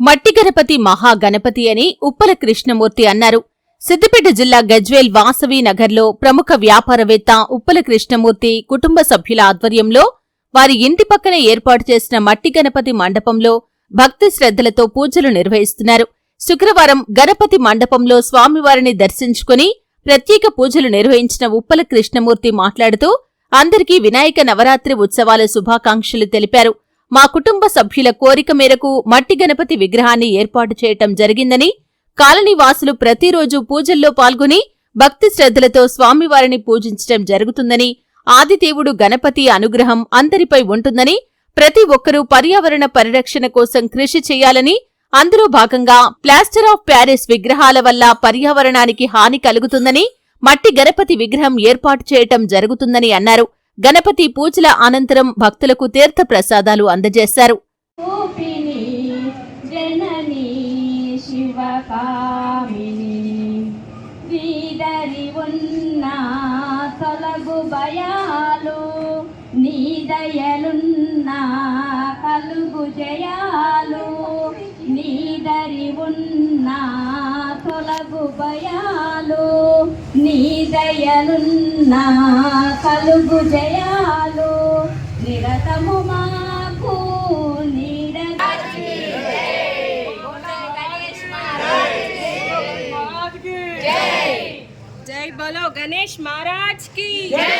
మట్టి గణపతి మహాగణపతి అని ఉప్పల కృష్ణమూర్తి అన్నారు. సిద్దిపేట జిల్లా గజ్వేల్ వాసవి నగర్లో ప్రముఖ వ్యాపారవేత్త ఉప్పల కృష్ణమూర్తి కుటుంబ సభ్యుల ఆధ్వర్యంలో వారి ఇంటి పక్కన ఏర్పాటు చేసిన మట్టి గణపతి మండపంలో భక్తి శ్రద్ధలతో పూజలు నిర్వహిస్తున్నారు. శుక్రవారం గణపతి మండపంలో స్వామివారిని దర్శించుకుని ప్రత్యేక పూజలు నిర్వహించిన ఉప్పల కృష్ణమూర్తి మాట్లాడుతూ అందరికీ వినాయక నవరాత్రి ఉత్సవాల శుభాకాంక్షలు తెలిపారు. మా కుటుంబ సభ్యుల కోరిక మేరకు మట్టి గణపతి విగ్రహాన్ని ఏర్పాటు చేయటం జరిగిందని కాలనీ వాసులు ప్రతిరోజు పూజల్లో పాల్గొని భక్తి శ్రద్ధలతో స్వామివారిని పూజించటం జరుగుతుందని ఆదిదేవుడు గణపతి అనుగ్రహం అందరిపై ఉంటుందని ప్రతి ఒక్కరూ పర్యావరణ పరిరక్షణ కోసం కృషి చేయాలని అందులో భాగంగా ప్లాస్టర్ ఆఫ్ ప్యారిస్ విగ్రహాల వల్ల పర్యావరణానికి హాని కలుగుతుందని మట్టి గణపతి విగ్రహం ఏర్పాటు చేయటం జరుగుతుందని అన్నారు. గణపతి పూజల అనంతరం భక్తులకు తీర్థ ప్రసాదాలు అందజేశారు. రూపిణి జనని శివకామిని వీదరి ఉన్న తొలగు భయాలు నీ దయలున్న కలుగు జయాలు నీదరి ఉన్న తొలగు భయాలు. నీ దయనున్నా కలుగు జయాలు నిరతము మాకు జై బలో గణేష్ మహారాజ్కి జై